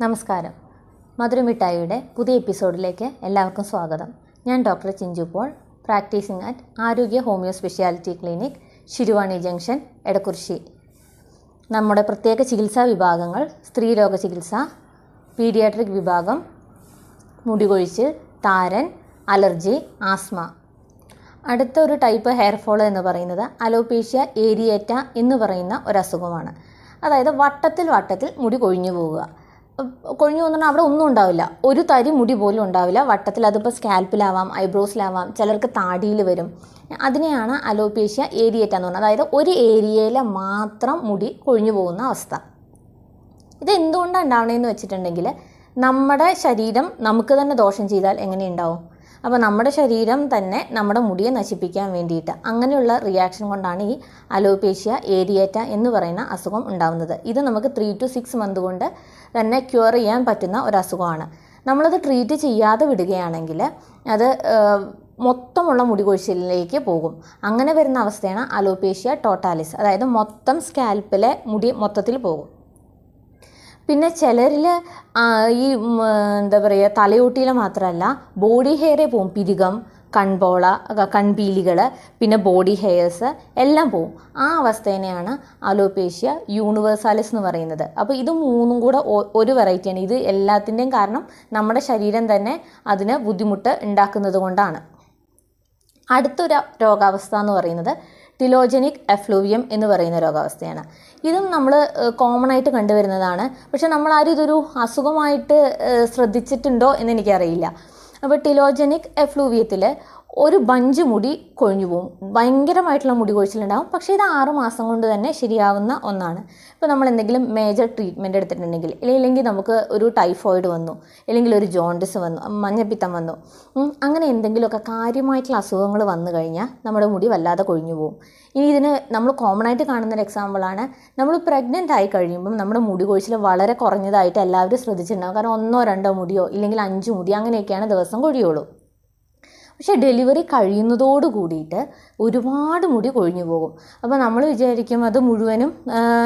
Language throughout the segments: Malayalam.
നമസ്കാരം. മധുരമിഠായിയുടെ പുതിയ എപ്പിസോഡിലേക്ക് എല്ലാവർക്കും സ്വാഗതം. ഞാൻ doctor Chinchu Paul practising at Arogya homoeo speciality clinic Siruvani junction Edakkurissi. നമ്മുടെ പ്രത്യേക ചികിത്സാ വിഭാഗങ്ങൾ സ്ത്രീരോഗ ചികിത്സ പീഡിയാട്രിക് വിഭാഗം മുടികൊഴിച്ച് താരൻ അലർജി ആസ്മ. അടുത്ത ഒരു ടൈപ്പ് ഹെയർ ഫോൾ എന്ന് പറയുന്നത് അലോപേഷ്യ ഏരിയേറ്റ എന്ന് പറയുന്ന ഒരു അസുഖമാണ് അതായത് വട്ടത്തിൽ വട്ടത്തിൽ മുടി കൊഴിഞ്ഞു പോവുക. കൊഴിഞ്ഞു പോകുന്ന അവിടെ ഒന്നും ഉണ്ടാവില്ല. ഒരു തരി മുടി പോലും ഉണ്ടാവില്ല. വട്ടത്തിൽ അതിപ്പോൾ സ്കാൽപ്പിലാവാം ഐബ്രോസിലാവാം ചിലർക്ക് താടിയിൽ വരും. അതിനെയാണ് അലോപേഷ്യ ഏരിയേറ്റ എന്ന് പറയുന്നത് അതായത് ഒരു ഏരിയയിലെ മാത്രം മുടി കൊഴിഞ്ഞു പോകുന്ന അവസ്ഥ. ഇത് എന്തുകൊണ്ടാണ് ഉണ്ടാവണതെന്ന് വെച്ചിട്ടുണ്ടെങ്കിൽ നമ്മുടെ ശരീരം നമുക്ക് തന്നെ ദോഷം ചെയ്താൽ എങ്ങനെ ഉണ്ടാവും? അപ്പോൾ നമ്മുടെ ശരീരം തന്നെ നമ്മുടെ മുടിയെ നശിപ്പിക്കാൻ വേണ്ടിയിട്ട് അങ്ങനെയുള്ള റിയാക്ഷൻ കൊണ്ടാണ് ഈ അലോപേഷ്യ ഏരിയേറ്റ എന്ന് പറയുന്ന അസുഖം ഉണ്ടാകുന്നത് ഇത് നമുക്ക് ത്രീ ടു സിക്സ് മന്ത് കൊണ്ട് തന്നെ ക്യൂർ ചെയ്യാൻ പറ്റുന്ന ഒരു അസുഖമാണ് നമ്മളത് ട്രീറ്റ് ചെയ്യാതെ വിടുകയാണെങ്കിൽ അത് മൊത്തമുള്ള മുടി കൊഴിച്ചിലിലേക്ക് പോകും. അങ്ങനെ വരുന്ന അവസ്ഥയാണ് അലോപേഷ്യ ടോട്ടാലിസ് അതായത് മൊത്തം സ്കാൽപ്പിലെ മുടി മൊത്തത്തിൽ പോകും. പിന്നെ ചിലരിൽ ഈ എന്താ പറയുക തലയോട്ടിയിൽ മാത്രമല്ല ബോഡി ഹെയറേ പോവും. പിരികം കൺപോള കൺപീലികൾ പിന്നെ ബോഡി ഹെയർസ് എല്ലാം പോവും. ആ അവസ്ഥേനെയാണ് അലോപേഷ്യ യൂണിവേഴ്സാലിസ് എന്ന് പറയുന്നത്. അപ്പോൾ ഇത് മൂന്നും കൂടെ ഒരു വെറൈറ്റിയാണ് ഇത് എല്ലാത്തിന്റെയും കാരണം നമ്മുടെ ശരീരം തന്നെ അതിന് ബുദ്ധിമുട്ട് ഉണ്ടാക്കുന്നത് കൊണ്ടാണ്. അടുത്തൊരു രോഗാവസ്ഥ എന്ന് പറയുന്നത് ടിലോജനിക് എഫ്ലൂവിയം എന്ന് പറയുന്ന രോഗാവസ്ഥയാണ്. ഇതും നമ്മൾ കോമൺ ആയിട്ട് കണ്ടുവരുന്നതാണ്. പക്ഷെ നമ്മൾ ആരും ഇതൊരു അസുഖമായിട്ട് ശ്രദ്ധിച്ചിട്ടുണ്ടോ എന്ന് എനിക്കറിയില്ല. അപ്പോൾ ടിലോജനിക് എഫ്ലൂവിയത്തിൽ ഒരു ബഞ്ച് മുടി കൊഴിഞ്ഞു പോകും ഭയങ്കരമായിട്ടുള്ള മുടി കൊഴിച്ചിലുണ്ടാകും പക്ഷേ ഇത് ആറ് മാസം കൊണ്ട് തന്നെ ശരിയാവുന്ന ഒന്നാണ്. ഇപ്പോൾ നമ്മൾ എന്തെങ്കിലും മേജർ ട്രീറ്റ്മെന്റ് എടുത്തിട്ടുണ്ടെങ്കിൽ ഇല്ലെങ്കിൽ നമുക്ക് ഒരു ടൈഫോയിഡ് വന്നു അല്ലെങ്കിൽ ഒരു ജോണ്ടിസ് വന്നു മഞ്ഞപ്പിത്തം വന്നു അങ്ങനെ എന്തെങ്കിലുമൊക്കെ കാര്യമായിട്ടുള്ള അസുഖങ്ങൾ വന്നു കഴിഞ്ഞാൽ നമ്മുടെ മുടി വല്ലാതെ കൊഴിഞ്ഞു പോകും ഇനി ഇതിന് നമ്മൾ കോമൺ ആയിട്ട് കാണുന്ന ഒരു എക്സാമ്പിളാണ് നമ്മൾ പ്രഗ്നന്റ് ആയി കഴിയുമ്പം നമ്മുടെ മുടി കൊഴിച്ചിൽ വളരെ കുറഞ്ഞതായിട്ട് എല്ലാവരും ശ്രദ്ധിച്ചിട്ടുണ്ടാകും കാരണം ഒന്നോ രണ്ടോ മുടിയോ ഇല്ലെങ്കിൽ അഞ്ച് മുടി അങ്ങനെയൊക്കെയാണ് ദിവസം കൊഴിയുള്ളൂ. പക്ഷേ ഡെലിവറി കഴിയുന്നതോട് കൂടിയിട്ട് ഒരുപാട് മുടി കൊഴിഞ്ഞു പോകും. അപ്പോൾ നമ്മൾ വിചാരിക്കും അത് മുഴുവനും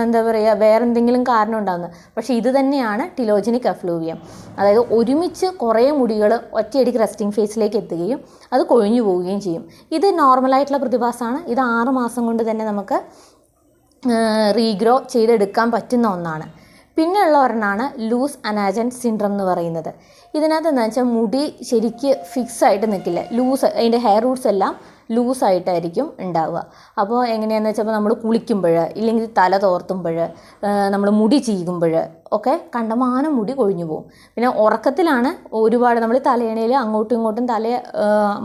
എന്താ പറയുക വേറെ എന്തെങ്കിലും കാരണം ഉണ്ടാകുന്നത് പക്ഷേ ഇത് തന്നെയാണ് ടിലോജനിക് അഫ്ലൂവിയം അതായത് ഒരുമിച്ച് കുറേ മുടികൾ ഒറ്റയടിക്ക് റെസ്റ്റിംഗ് ഫേസിലേക്ക് എത്തുകയും അത് കൊഴിഞ്ഞു പോവുകയും ചെയ്യും. ഇത് നോർമലായിട്ടുള്ള പ്രതിഭാസമാണ്. ഇത് ആറ് മാസം കൊണ്ട് തന്നെ നമുക്ക് റീഗ്രോ ചെയ്തെടുക്കാൻ പറ്റുന്ന ഒന്നാണ്. പിന്നെയുള്ള ഒരെണ്ണമാണ് ലൂസ് അനാജൻ സിൻഡ്രം എന്ന് പറയുന്നത്. ഇതിനകത്ത് എന്താ വെച്ചാൽ മുടി ശരിക്ക് ഫിക്സ് ആയിട്ട് നിൽക്കില്ല. ലൂസ് അതിന്റെ ഹെയർ റൂട്ട്സ് എല്ലാം ലൂസായിട്ടായിരിക്കും ഉണ്ടാവുക. അപ്പോൾ എങ്ങനെയാണെന്ന് വെച്ചപ്പോൾ നമ്മൾ കുളിക്കുമ്പോൾ ഇല്ലെങ്കിൽ തല തോർത്തുമ്പോൾ നമ്മൾ മുടി ചീകുമ്പോൾ ഒക്കെ കണ്ടമാനം മുടി കൊഴിഞ്ഞു പോകും. പിന്നെ ഉറക്കത്തിലാണ് ഒരുപാട് നമ്മൾ തലയണയിൽ അങ്ങോട്ടും ഇങ്ങോട്ടും തല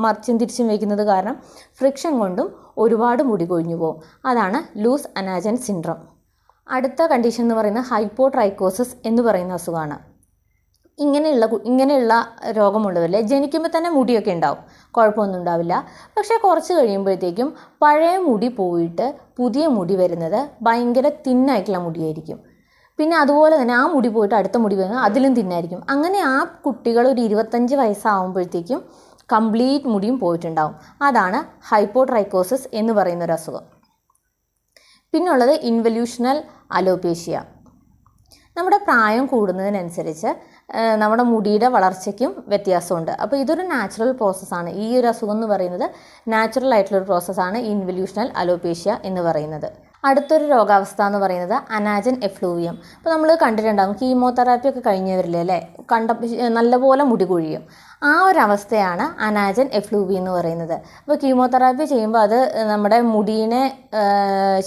മറിച്ചും തിരിച്ചും വയ്ക്കുന്നത് കാരണം ഫ്രിക്ഷൻ കൊണ്ടും ഒരുപാട് മുടി കൊഴിഞ്ഞു പോകും. അതാണ് ലൂസ് അനാജൻ സിൻഡ്രം. അടുത്ത കണ്ടീഷൻ എന്ന് പറയുന്നത് ഹൈപ്പോട്രൈക്കോസിസ് എന്ന് പറയുന്ന അസുഖമാണ് ഇങ്ങനെയുള്ള ഇങ്ങനെയുള്ള രോഗമുള്ളവരിൽ ജനിക്കുമ്പോൾ തന്നെ മുടിയൊക്കെ ഉണ്ടാവും. കുഴപ്പമൊന്നും ഉണ്ടാവില്ല. പക്ഷേ കുറച്ച് കഴിയുമ്പോഴത്തേക്കും പഴയ മുടി പോയിട്ട് പുതിയ മുടി വരുന്നത് ഭയങ്കര തിന്നായിട്ടുള്ള മുടിയായിരിക്കും. പിന്നെ അതുപോലെ തന്നെ ആ മുടി പോയിട്ട് അടുത്ത മുടി വരുന്നത് അതിലും തിന്നായിരിക്കും. അങ്ങനെ ആ കുട്ടികൾ ഒരു ഇരുപത്തഞ്ച് വയസ്സാകുമ്പോഴത്തേക്കും കംപ്ലീറ്റ് മുടിയും പോയിട്ടുണ്ടാവും. അതാണ് ഹൈപ്പോട്രൈക്കോസിസ് എന്ന് പറയുന്ന ഒരു അസുഖം. പിന്നുള്ളത് ഇൻവല്യൂഷണൽ അലോപേഷ്യ നമ്മുടെ പ്രായം കൂടുന്നതിനനുസരിച്ച് നമ്മുടെ മുടിയുടെ വളർച്ചയ്ക്കും വ്യത്യാസമുണ്ട്. അപ്പോൾ ഇതൊരു നാച്ചുറൽ പ്രോസസ്സാണ് ഈ ഒരു അസുഖം എന്ന് പറയുന്നത് നാച്ചുറൽ ആയിട്ടുള്ളൊരു പ്രോസസ്സാണ് ഇൻവല്യൂഷണൽ അലോപേഷ്യ എന്ന് പറയുന്നത്. അടുത്തൊരു രോഗാവസ്ഥ എന്ന് പറയുന്നത് അനാജൻ എഫ്ലൂവിയം. അപ്പോൾ നമ്മൾ കണ്ടിട്ടുണ്ടാകും കീമോതെറാപ്പി ഒക്കെ കഴിഞ്ഞവരില്ലേ അല്ലേ? കണ്ട നല്ലപോലെ മുടി കൊഴിയും. ആ ഒരു അവസ്ഥയാണ് അനാജൻ എഫ്ലൂവി എന്ന് പറയുന്നത്. അപ്പോൾ കീമോതെറാപ്പി ചെയ്യുമ്പോൾ അത് നമ്മുടെ മുടീനെ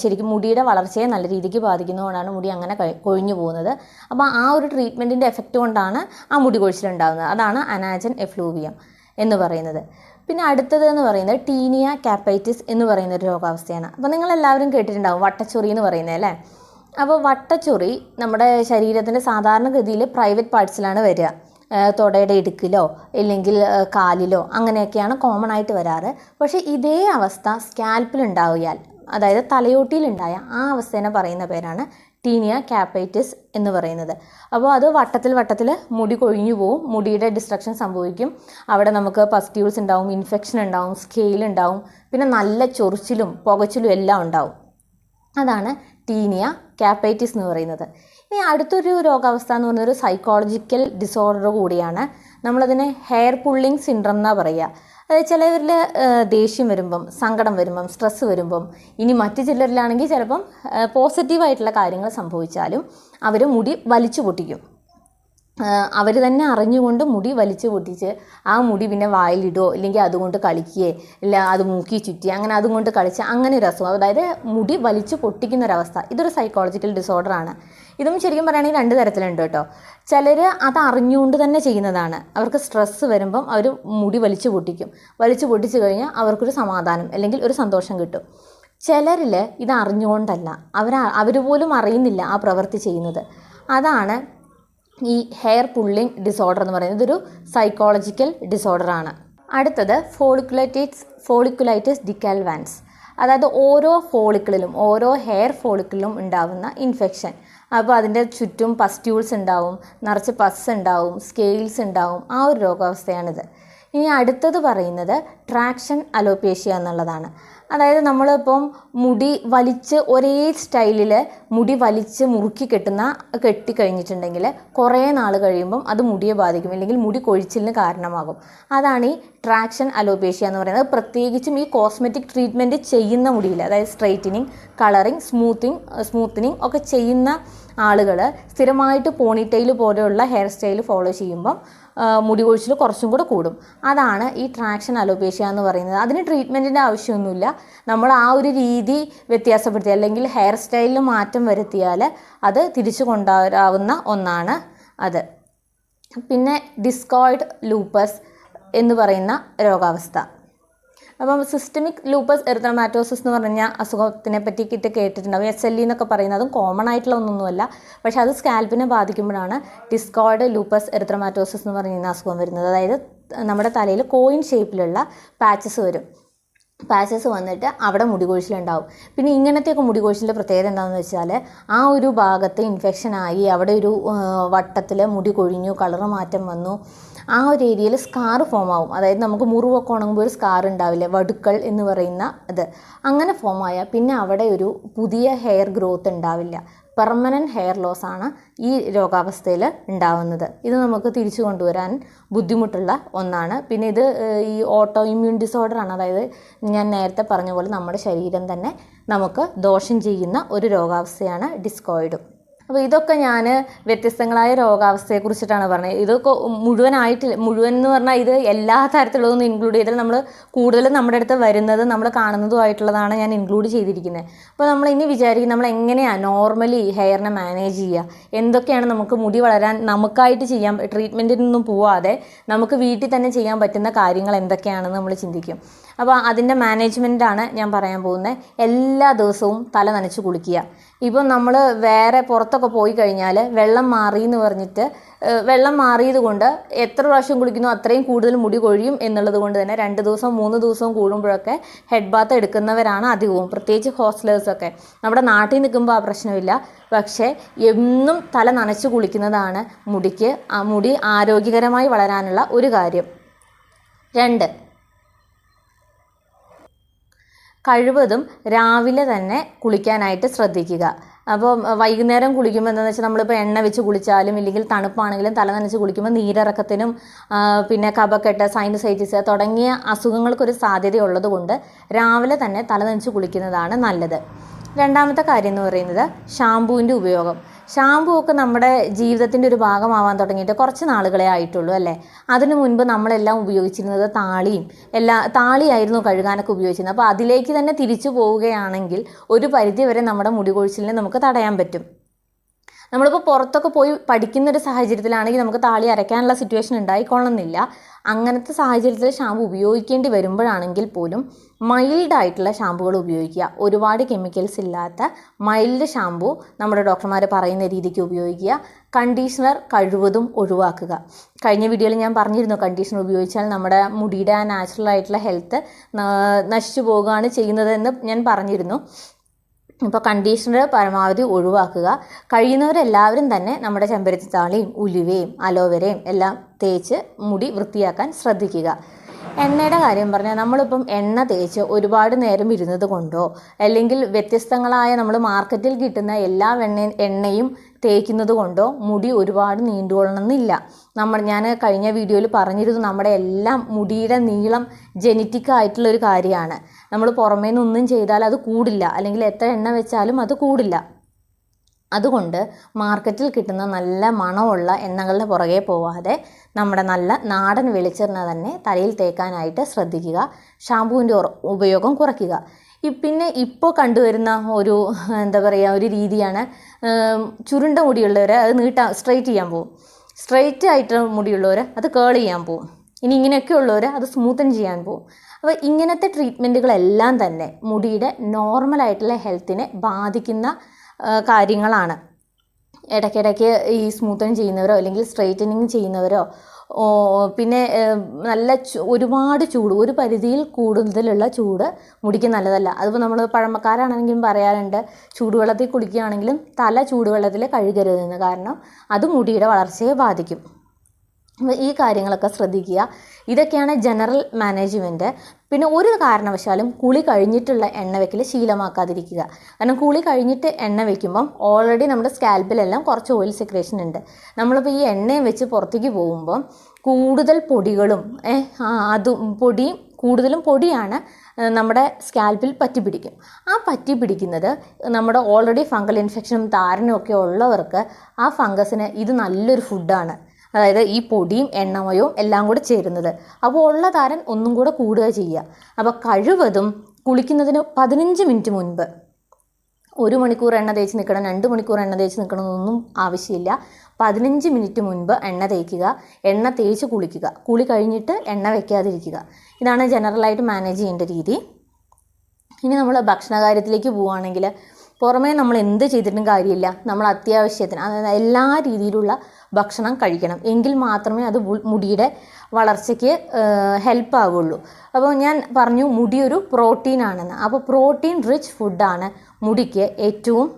ശരിക്കും മുടിയുടെ വളർച്ചയെ നല്ല രീതിക്ക് ബാധിക്കുന്നതുകൊണ്ടാണ് മുടി അങ്ങനെ കൊഴിഞ്ഞു പോകുന്നത്. അപ്പോൾ ആ ഒരു ട്രീറ്റ്മെന്റിന്റെ എഫക്റ്റ് കൊണ്ടാണ് ആ മുടി കൊഴിച്ചിലുണ്ടാകുന്നത്. അതാണ് അനാജൻ എഫ്ലൂവിയം എന്ന് പറയുന്നത്. പിന്നെ അടുത്തത് എന്ന് പറയുന്നത് ടീനിയ കാപ്പൈറ്റിസ് എന്ന് പറയുന്ന ഒരു രോഗാവസ്ഥയാണ്. അപ്പോൾ നിങ്ങൾ എല്ലാവരും കേട്ടിട്ടുണ്ടാവും വട്ടച്ചൊറി എന്ന് പറയുന്നത് അല്ലേ? അപ്പോൾ വട്ടച്ചൊറി നമ്മുടെ ശരീരത്തിന്റെ സാധാരണഗതിയിൽ പ്രൈവറ്റ് പാർട്സിലാണ് വരിക. തൊടയുടെ ഇടുക്കിലോ ഇല്ലെങ്കിൽ കാലിലോ അങ്ങനെയൊക്കെയാണ് കോമൺ ആയിട്ട് വരാറ്. പക്ഷേ ഇതേ അവസ്ഥ സ്കാൽപ്പിൽ ഉണ്ടാവിയാൽ അതായത് തലയോട്ടിയിലുണ്ടായ ആ അവസ്ഥേനെ പറയുന്ന പേരാണ് ടീനിയ കാപ്പൈറ്റിസ് എന്ന് പറയുന്നത്. അപ്പോൾ അത് വട്ടത്തിൽ വട്ടത്തിൽ മുടി കൊഴിഞ്ഞു പോവും. മുടിയുടെ ഡിസ്ട്രക്ഷൻ സംഭവിക്കും. അവിടെ നമുക്ക് പസ്റ്റ്യൂൾസ് ഉണ്ടാവും ഇൻഫെക്ഷൻ ഉണ്ടാവും സ്കെയിൽ ഉണ്ടാവും. പിന്നെ നല്ല ചൊറിച്ചിലും പുകച്ചിലും എല്ലാം ഉണ്ടാവും. അതാണ് ടീനിയ ക്യാപ്പൈറ്റിസ് എന്ന് പറയുന്നത്. ഇനി അടുത്തൊരു രോഗാവസ്ഥ എന്ന് പറയുന്നത് ഒരു സൈക്കോളജിക്കൽ ഡിസോർഡർ കൂടിയാണ്. നമ്മളതിനെ ഹെയർ പുള്ളിങ് സിൻഡ്രം എന്നാണ് പറയുക. അതായത് ചിലവരിൽ ദേഷ്യം വരുമ്പം സങ്കടം വരുമ്പം സ്ട്രെസ്സ് വരുമ്പം ഇനി മറ്റു ചിലരിലാണെങ്കിൽ ചിലപ്പം പോസിറ്റീവായിട്ടുള്ള കാര്യങ്ങൾ സംഭവിച്ചാലും അവർ മുടി വലിച്ചു പൊട്ടിക്കും. അവർ തന്നെ അറിഞ്ഞുകൊണ്ട് മുടി വലിച്ചു പൊട്ടിച്ച് ആ മുടി പിന്നെ വായിലിടുകയോ ഇല്ലെങ്കിൽ അതുകൊണ്ട് കളിക്കുകയോ ഇല്ല അത് മൂക്കി ചുറ്റി അങ്ങനെ അതുകൊണ്ട് കളിച്ച് അങ്ങനെ ഒരു അസുഖം. അതായത് മുടി വലിച്ചു പൊട്ടിക്കുന്ന ഒരവസ്ഥ ഇതൊരു സൈക്കോളജിക്കൽ ഡിസോർഡറാണ് ഇതും ശരിക്കും പറയുകയാണെങ്കിൽ രണ്ട് തരത്തിലുണ്ട് കേട്ടോ. ചിലർ അത് അറിഞ്ഞുകൊണ്ട് തന്നെ ചെയ്യുന്നതാണ്. അവർക്ക് സ്ട്രെസ്സ് വരുമ്പം അവർ മുടി വലിച്ചു പൊട്ടിക്കും. വലിച്ചു പൊട്ടിച്ചു കഴിഞ്ഞാൽ അവർക്കൊരു സമാധാനം അല്ലെങ്കിൽ ഒരു സന്തോഷം കിട്ടും. ചിലരിൽ ഇത് അറിഞ്ഞുകൊണ്ടല്ല. അവർ അവർ പോലും അറിയുന്നില്ല ആ പ്രവൃത്തി ചെയ്യുന്നത്. അതാണ് ഈ ഹെയർ പുള്ളിംഗ് ഡിസോർഡർ എന്ന് പറയുന്നത് ഇതൊരു സൈക്കോളജിക്കൽ ഡിസോർഡർ ആണ്. അടുത്തത് ഫോളിക്കുലൈറ്റിസ് ഫോളിക്കുലൈറ്റിസ് ഡിക്കാൽവാൻസ് അതായത് ഓരോ ഫോളിക്കിളിലും ഓരോ ഹെയർ ഫോളിക്കിളിലും ഉണ്ടാകുന്ന ഇൻഫെക്ഷൻ അപ്പോൾ അതിന്റെ ചുറ്റും പസ്റ്റ്യൂൾസ് ഉണ്ടാവും നിറച്ച് പസ് ഉണ്ടാവും സ്കെയിൽസ് ഉണ്ടാവും ആ ഒരു രോഗാവസ്ഥയാണിത്. ഇനി അടുത്തത് പറയുന്നത് ട്രാക്ഷൻ അലോപേഷ്യ എന്നുള്ളതാണ്. അതായത് നമ്മളിപ്പം മുടി വലിച്ച് ഒരേ സ്റ്റൈലിൽ മുടി വലിച്ച് മുറുക്കി കെട്ടുന്ന കെട്ടി കഴിഞ്ഞിട്ടുണ്ടെങ്കിൽ കുറേ നാൾ കഴിയുമ്പം അത് മുടിയെ ബാധിക്കും. അല്ലെങ്കിൽ മുടി കൊഴിച്ചിലിന് കാരണമാകും. അതാണ് ഈ ട്രാക്ഷൻ അലോപേഷ്യ എന്ന് പറയുന്നത്. പ്രത്യേകിച്ചും ഈ കോസ്മെറ്റിക് ട്രീറ്റ്മെന്റ് ചെയ്യുന്ന മുടിയിൽ അതായത് സ്ട്രെയിറ്റനിങ് കളറിങ് സ്മൂത്തിങ് സ്മൂത്തനിങ് ഒക്കെ ചെയ്യുന്ന ആളുകൾ സ്ഥിരമായിട്ട് പോണിറ്റെയിൽ പോലെയുള്ള ഹെയർ സ്റ്റൈൽ ഫോളോ ചെയ്യുമ്പം മുടി കൊഴിച്ചിൽ കുറച്ചും കൂടെ കൂടും. അതാണ് ഈ ട്രാക്ഷൻ അലോപേഷ്യ എന്ന് പറയുന്നത്. അതിന് ട്രീറ്റ്മെന്റിന്റെ ആവശ്യമൊന്നുമില്ല. നമ്മൾ ആ ഒരു രീതി വ്യത്യാസപ്പെടുത്തി അല്ലെങ്കിൽ ഹെയർ സ്റ്റൈലിൽ മാറ്റം വരുത്തിയാൽ അത് തിരിച്ചു കൊണ്ടുവരാവുന്ന ഒന്നാണ് അത്. പിന്നെ ഡിസ്കോയിഡ് ലൂപ്പസ് എന്ന് പറയുന്ന രോഗാവസ്ഥ. അപ്പം സിസ്റ്റമിക് ലൂപ്പസ് എറിത്രമാറ്റോസിസ് എന്ന് പറഞ്ഞ അസുഖത്തിനെ പറ്റിയിട്ട് കേട്ടിട്ടുണ്ടാവും. എസ് എൽ ഇ എന്നൊക്കെ പറയുന്നത് കോമൺ ആയിട്ടുള്ള ഒന്നൊന്നുമല്ല. പക്ഷേ അത് സ്കാൽപ്പിനെ ബാധിക്കുമ്പോഴാണ് ഡിസ്കോർഡ് ലൂപ്പസ് എറിത്രമാറ്റോസിസ് എന്ന് പറയുന്ന അസുഖം വരുന്നത്. അതായത് നമ്മുടെ തലയിൽ കോയിൻ ഷേപ്പിലുള്ള പാച്ചസ് വരും. പാച്ചസ് വന്നിട്ട് അവിടെ മുടികൊഴിച്ചിലുണ്ടാവും. പിന്നെ ഇങ്ങനത്തെയൊക്കെ മുടി കൊഴിച്ചിലിന്റെ പ്രത്യേകത എന്താണെന്ന് വെച്ചാൽ ആ ഒരു ഭാഗത്ത് ഇൻഫെക്ഷൻ ആയി അവിടെ ഒരു വട്ടത്തിൽ മുടി കൊഴിഞ്ഞു കളർ മാറ്റം വന്നു ആ ഒരു ഏരിയയിൽ സ്കാർ ഫോം ആവും. അതായത് നമുക്ക് മുറിവൊക്കെ ഉണങ്ങുമ്പോൾ ഒരു സ്കാർ ഉണ്ടാവില്ല? വടുക്കൾ എന്ന് പറയുന്ന ഇത്. അങ്ങനെ ഫോം ആയാൽ പിന്നെ അവിടെ ഒരു പുതിയ ഹെയർ ഗ്രോത്ത് ഉണ്ടാവില്ല. പെർമനന്റ് ഹെയർ ലോസ് ആണ് ഈ രോഗാവസ്ഥയിൽ ഉണ്ടാവുന്നത്. ഇത് നമുക്ക് തിരിച്ചു കൊണ്ടുവരാൻ ബുദ്ധിമുട്ടുള്ള ഒന്നാണ്. പിന്നെ ഇത് ഈ ഓട്ടോ ഇമ്മ്യൂൺ ഡിസോർഡർ ആണ്. അതായത് ഞാൻ നേരത്തെ പറഞ്ഞ പോലെ നമ്മുടെ ശരീരം തന്നെ നമുക്ക് ദോഷം ചെയ്യുന്ന ഒരു രോഗാവസ്ഥയാണ് ഡിസ്കോയിഡും അപ്പോൾ ഇതൊക്കെ ഞാൻ വ്യത്യസ്തങ്ങളായ രോഗാവസ്ഥയെക്കുറിച്ചിട്ടാണ് പറഞ്ഞത്. ഇതൊക്കെ മുഴുവനായിട്ട് മുഴുവൻ എന്ന് പറഞ്ഞാൽ ഇത് എല്ലാ തരത്തിലുള്ളതൊന്നും ഇൻക്ലൂഡ് ചെയ്താൽ നമ്മൾ കൂടുതലും നമ്മുടെ അടുത്ത് വരുന്നത് നമ്മൾ കാണുന്നതുമായിട്ടുള്ളതാണ് ഞാൻ ഇൻക്ലൂഡ് ചെയ്തിരിക്കുന്നത് അപ്പോൾ നമ്മൾ ഇനി വിചാരിക്കും നമ്മൾ എങ്ങനെയാണ് നോർമലി ഹെയറിനെ മാനേജ് ചെയ്യുക എന്തൊക്കെയാണ് നമുക്ക് മുടി വളരാൻ നമുക്കായിട്ട് ചെയ്യാൻ ട്രീറ്റ്മെന്റിനൊന്നും പോവാതെ നമുക്ക് വീട്ടിൽ തന്നെ ചെയ്യാൻ പറ്റുന്ന കാര്യങ്ങൾ എന്തൊക്കെയാണെന്ന് നമ്മൾ ചിന്തിക്കും. അപ്പോൾ അതിന്റെ മാനേജ്മെന്റാണ് ഞാൻ പറയാൻ പോകുന്നത് എല്ലാ ദിവസവും തല നനച്ച് കുളിക്കുക. ഇപ്പം നമ്മൾ വേറെ പുറത്തൊക്കെ പോയി കഴിഞ്ഞാൽ വെള്ളം മാറി എന്ന് പറഞ്ഞിട്ട് വെള്ളം മാറിയത് കൊണ്ട് എത്ര പ്രാവശ്യം കുളിക്കുന്നു അത്രയും കൂടുതൽ മുടി കൊഴിയും എന്നുള്ളത് കൊണ്ട് തന്നെ രണ്ട് ദിവസം മൂന്ന് ദിവസം കൂടുമ്പോഴൊക്കെ ഹെഡ് ബാത്ത് എടുക്കുന്നവരാണ് അധികവും പ്രത്യേകിച്ച് ഹോസ്റ്റലേഴ്സൊക്കെ. നമ്മുടെ നാട്ടിൽ നിൽക്കുമ്പോൾ ആ പ്രശ്നമില്ല. പക്ഷേ എന്നും തല നനച്ച് കുളിക്കുന്നതാണ് മുടിക്ക് ആ മുടി ആരോഗ്യകരമായി വളരാനുള്ള ഒരു കാര്യം. രണ്ട് കഴിവതും രാവിലെ തന്നെ കുളിക്കാനായിട്ട് ശ്രദ്ധിക്കുക. അപ്പോൾ വൈകുന്നേരം കുളിക്കുമ്പോൾ എന്താണെന്ന് വെച്ചാൽ നമ്മളിപ്പോൾ എണ്ണ വെച്ച് കുളിച്ചാലും ഇല്ലെങ്കിൽ തണുപ്പാണെങ്കിലും തല നനച്ച് കുളിക്കുമ്പോൾ നീരിറക്കത്തിനും പിന്നെ കപക്കെട്ട് സൈനസൈറ്റിസ് തുടങ്ങിയ അസുഖങ്ങൾക്കൊരു സാധ്യതയുള്ളത് കൊണ്ട് രാവിലെ തന്നെ തല നനച്ച് കുളിക്കുന്നതാണ് നല്ലത്. രണ്ടാമത്തെ കാര്യം എന്ന് പറയുന്നത് ഷാമ്പൂവിന്റെ ഉപയോഗം. ഷാമ്പൂ ഒക്കെ നമ്മുടെ ജീവിതത്തിന്റെ ഒരു ഭാഗമാവാൻ തുടങ്ങിയിട്ട് കുറച്ച് നാളുകളെ ആയിട്ടുള്ളൂ അല്ലേ? അതിനു മുൻപ് നമ്മളെല്ലാം ഉപയോഗിച്ചിരുന്നത് താളിയും എല്ലാ താളിയായിരുന്നു കഴുകാനൊക്കെ ഉപയോഗിച്ചിരുന്നത്. അപ്പോൾ അതിലേക്ക് തന്നെ തിരിച്ചു പോവുകയാണെങ്കിൽ ഒരു പരിധി വരെ നമ്മുടെ മുടി കൊഴിച്ചിലിനെ നമുക്ക് തടയാൻ പറ്റും. നമ്മളിപ്പോൾ പുറത്തൊക്കെ പോയി പഠിക്കുന്ന ഒരു സാഹചര്യത്തിലാണെങ്കിൽ നമുക്ക് താളി അരയ്ക്കാനുള്ള സിറ്റുവേഷൻ ഉണ്ടായിക്കൊള്ളണമെന്നില്ല. അങ്ങനത്തെ സാഹചര്യത്തിൽ ഷാമ്പു ഉപയോഗിക്കേണ്ടി വരുമ്പോഴാണെങ്കിൽ പോലും മൈൽഡ് ആയിട്ടുള്ള ഷാമ്പുകൾ ഉപയോഗിക്കുക. ഒരുപാട് കെമിക്കൽസ് ഇല്ലാത്ത മൈൽഡ് ഷാമ്പു നമ്മുടെ ഡോക്ടർമാർ പറയുന്ന രീതിക്ക് ഉപയോഗിക്കുക. കണ്ടീഷണർ കഴിവതും ഒഴിവാക്കുക. കഴിഞ്ഞ വീഡിയോയിൽ ഞാൻ പറഞ്ഞിരുന്നു കണ്ടീഷണർ ഉപയോഗിച്ചാൽ നമ്മുടെ മുടിയുടെ ആ നാച്ചുറൽ ആയിട്ടുള്ള ഹെൽത്ത് നശിച്ചു പോകുകയാണ് ചെയ്യുന്നതെന്ന് ഞാൻ പറഞ്ഞിരുന്നു. ഇപ്പോൾ കണ്ടീഷണർ പരമാവധി ഒഴിവാക്കുക. കഴിയുന്നവരെല്ലാവരും തന്നെ നമ്മുടെ ചെമ്പരത്തി താളിയും ഉലുവയും അലോവരയും എല്ലാം തേച്ച് മുടി വൃത്തിയാക്കാൻ ശ്രദ്ധിക്കുക. എണ്ണയുടെ കാര്യം പറഞ്ഞാൽ നമ്മളിപ്പം എണ്ണ തേച്ച് ഒരുപാട് നേരം ഇരുന്നത് കൊണ്ടോ അല്ലെങ്കിൽ വ്യത്യസ്തങ്ങളായ നമ്മൾ മാർക്കറ്റിൽ കിട്ടുന്ന എല്ലാ എണ്ണ എണ്ണയും തേക്കുന്നത് കൊണ്ടോ മുടി ഒരുപാട് നീണ്ടുകൊള്ളണമെന്നില്ല. നമ്മൾ ഞാൻ കഴിഞ്ഞ വീഡിയോയിൽ പറഞ്ഞിരുന്നു നമ്മുടെ എല്ലാം മുടിയുടെ നീളം ജനറ്റിക് ആയിട്ടുള്ള ഒരു കാര്യമാണ്. നമ്മൾ പുറമേ നിന്നൊന്നും ചെയ്താൽ അത് കൂടില്ല. അല്ലെങ്കിൽ എത്ര എണ്ണ വെച്ചാലും അത് കൂടില്ല. അതുകൊണ്ട് മാർക്കറ്റിൽ കിട്ടുന്ന നല്ല മണമുള്ള എണ്ണകളുടെ പുറകെ പോവാതെ നമ്മുടെ നല്ല നാടൻ വെളിച്ചെണ്ണ തന്നെ തലയിൽ തേക്കാനായിട്ട് ശ്രദ്ധിക്കുക. ഷാമ്പൂവിന്റെ ഉപയോഗം കുറയ്ക്കുക. പിന്നെ ഇപ്പോൾ കണ്ടുവരുന്ന ഒരു എന്താ പറയുക ഒരു രീതിയാണ് ചുരുണ്ട മുടിയുള്ളവർ അത് നീട്ടാൻ സ്ട്രെയിറ്റ് ചെയ്യാൻ പോകും സ്ട്രെയിറ്റ് ആയിട്ട് മുടിയുള്ളവർ അത് കേൾ ചെയ്യാൻ പോകും ഇനി ഇങ്ങനെയൊക്കെ ഉള്ളവർ അത് സ്മൂത്തൻ ചെയ്യാൻ പോകും അപ്പോൾ ഇങ്ങനത്തെ ട്രീറ്റ്മെന്റുകളെല്ലാം തന്നെ മുടിയുടെ നോർമലായിട്ടുള്ള ഹെൽത്തിനെ ബാധിക്കുന്ന കാര്യങ്ങളാണ്. ഇടയ്ക്കിടയ്ക്ക് ഈ സ്മൂത്തൻ ചെയ്യുന്നവരോ അല്ലെങ്കിൽ സ്ട്രെയിറ്റനിങ് ചെയ്യുന്നവരോ പിന്നെ നല്ല ഒരുപാട് ചൂട് ഒരു പരിധിയിൽ കൂടുതലുള്ള ചൂട് മുടിക്ക് നല്ലതല്ല. അതിപ്പോൾ നമ്മൾ പഴമക്കാരാണെങ്കിലും പറയാറുണ്ട് ചൂടുവെള്ളത്തിൽ കുളിക്കുകയാണെങ്കിലും തല ചൂടുവെള്ളത്തിൽ കഴുകരുതെന്ന്. കാരണം അത് മുടിയുടെ വളർച്ചയെ ബാധിക്കും. ഈ കാര്യങ്ങളൊക്കെ ശ്രദ്ധിക്കുക. ഇതൊക്കെയാണ് ജനറൽ മാനേജ്മെന്റ് പിന്നെ ഒരു കാരണവശാലും കുളി കഴിഞ്ഞിട്ടുള്ള എണ്ണ വയ്ക്കൽ ശീലമാക്കാതിരിക്കുക. കാരണം കുളി കഴിഞ്ഞിട്ട് എണ്ണ വയ്ക്കുമ്പം ഓൾറെഡി നമ്മുടെ സ്കാൽപ്പിലെല്ലാം കുറച്ച് ഓയിൽ സെക്രേഷൻ ഉണ്ട്. നമ്മളിപ്പോൾ ഈ എണ്ണയും വെച്ച് പുറത്തേക്ക് പോകുമ്പം കൂടുതൽ പൊടികളും അതും പൊടിയും കൂടുതലും പൊടിയാണ് നമ്മുടെ സ്കാൽപ്പിൽ പറ്റി പിടിക്കും. ആ പറ്റി പിടിക്കുന്നത് നമ്മുടെ ഓൾറെഡി ഫംഗൽ ഇൻഫെക്ഷനും താരനും ഒക്കെ ഉള്ളവർക്ക് ആ ഫംഗസിന് ഇത് നല്ലൊരു ഫുഡാണ് അതായത് ഈ പൊടിയും എണ്ണമയവും എല്ലാം കൂടെ ചേരുന്നത്. അപ്പോൾ ഉള്ള താരൻ ഒന്നും കൂടെ കൂടുക ചെയ്യുക. അപ്പോൾ കഴിവതും കുളിക്കുന്നതിന് പതിനഞ്ച് മിനിറ്റ് മുൻപ്. ഒരു മണിക്കൂർ എണ്ണ തേച്ച് നിൽക്കണം രണ്ട് മണിക്കൂർ എണ്ണ തേച്ച് നിൽക്കണമെന്നൊന്നും ആവശ്യമില്ല. പതിനഞ്ച് മിനിറ്റ് മുൻപ് എണ്ണ തേക്കുക എണ്ണ തേച്ച് കുളിക്കുക. കുളി കഴിഞ്ഞിട്ട് എണ്ണ വയ്ക്കാതിരിക്കുക ഇതാണ് ജനറലായിട്ട് മാനേജ് ചെയ്യേണ്ട രീതി. ഇനി നമ്മൾ ഭക്ഷണ കാര്യത്തിലേക്ക് പോവുകയാണെങ്കിൽ പുറമേ നമ്മൾ എന്ത് ചെയ്തിട്ടും കാര്യമില്ല. നമ്മൾ അത്യാവശ്യത്തിന് അതായത് എല്ലാ രീതിയിലുള്ള ഭക്ഷണം കഴിക്കണം. എങ്കിൽ മാത്രമേ അത് മുടിയുടെ വളർച്ചയ്ക്ക് ഹെൽപ്പ് ആവുള്ളൂ. അപ്പോൾ ഞാൻ പറഞ്ഞു മുടി ഒരു പ്രോട്ടീൻ ആണെന്ന്. അപ്പോൾ പ്രോട്ടീൻ റിച്ച് ഫുഡാണ് മുടിക്ക് ഏറ്റവും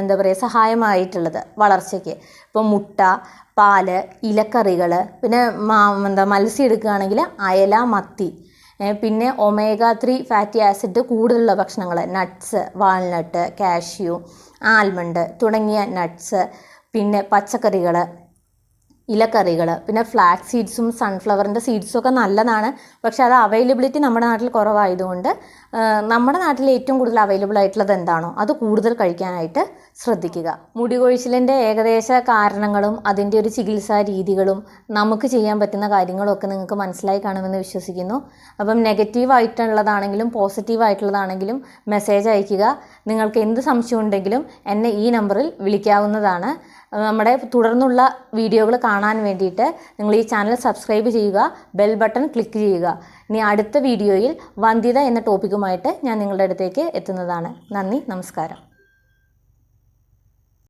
എന്താ പറയുക സഹായമായിട്ടുള്ളത് വളർച്ചയ്ക്ക്. ഇപ്പോൾ മുട്ട പാൽ ഇലക്കറികൾ പിന്നെ എന്താ മത്സ്യം എടുക്കുകയാണെങ്കിൽ അയല മത്തി പിന്നെ ഒമേഗ ത്രീ ഫാറ്റി ആസിഡ് കൂടുതലുള്ള ഭക്ഷണങ്ങൾ നട്ട്സ് വാൾനട്ട് കാഷ്യൂ ആൽമണ്ട് തുടങ്ങിയ നട്ട്സ് പിന്നെ പച്ചക്കറികൾ ഇലക്കറികൾ പിന്നെ ഫ്ലാക്സ് സീഡ്സും സൺഫ്ലവറിന്റെ സീഡ്സും ഒക്കെ നല്ലതാണ്. പക്ഷെ അത് അവൈലബിലിറ്റി നമ്മുടെ നാട്ടിൽ കുറവായതുകൊണ്ട് നമ്മുടെ നാട്ടിൽ ഏറ്റവും കൂടുതൽ അവൈലബിൾ ആയിട്ടുള്ളത് എന്താണോ അത് കൂടുതൽ കഴിക്കാനായിട്ട് ശ്രദ്ധിക്കുക. മുടി കൊഴിച്ചിലിന്റെ ഏകദേശ കാരണങ്ങളും അതിന്റെ ഒരു ചികിത്സാ രീതികളും നമുക്ക് ചെയ്യാൻ പറ്റുന്ന കാര്യങ്ങളൊക്കെ നിങ്ങൾക്ക് മനസ്സിലായി കാണുമെന്ന് വിശ്വസിക്കുന്നു. അപ്പം നെഗറ്റീവ് ആയിട്ടുള്ളതാണെങ്കിലും പോസിറ്റീവ് ആയിട്ടുള്ളതാണെങ്കിലും മെസ്സേജ് അയയ്ക്കുക. നിങ്ങൾക്ക് എന്ത് സംശയം ഉണ്ടെങ്കിലും എന്നെ ഈ നമ്പറിൽ വിളിക്കാവുന്നതാണ്. നമ്മുടെ തുടർന്നുള്ള വീഡിയോകൾ കാണാൻ വേണ്ടിയിട്ട് നിങ്ങൾ ഈ ചാനൽ സബ്സ്ക്രൈബ് ചെയ്യുക ബെൽ ബട്ടൺ ക്ലിക്ക് ചെയ്യുക. ഇനി അടുത്ത വീഡിയോയിൽ വന്ധ്യത എന്ന ടോപ്പിക്കുമായിട്ട് ഞാൻ നിങ്ങളുടെ അടുത്തേക്ക് എത്തുന്നതാണ്. നന്ദി നമസ്കാരം.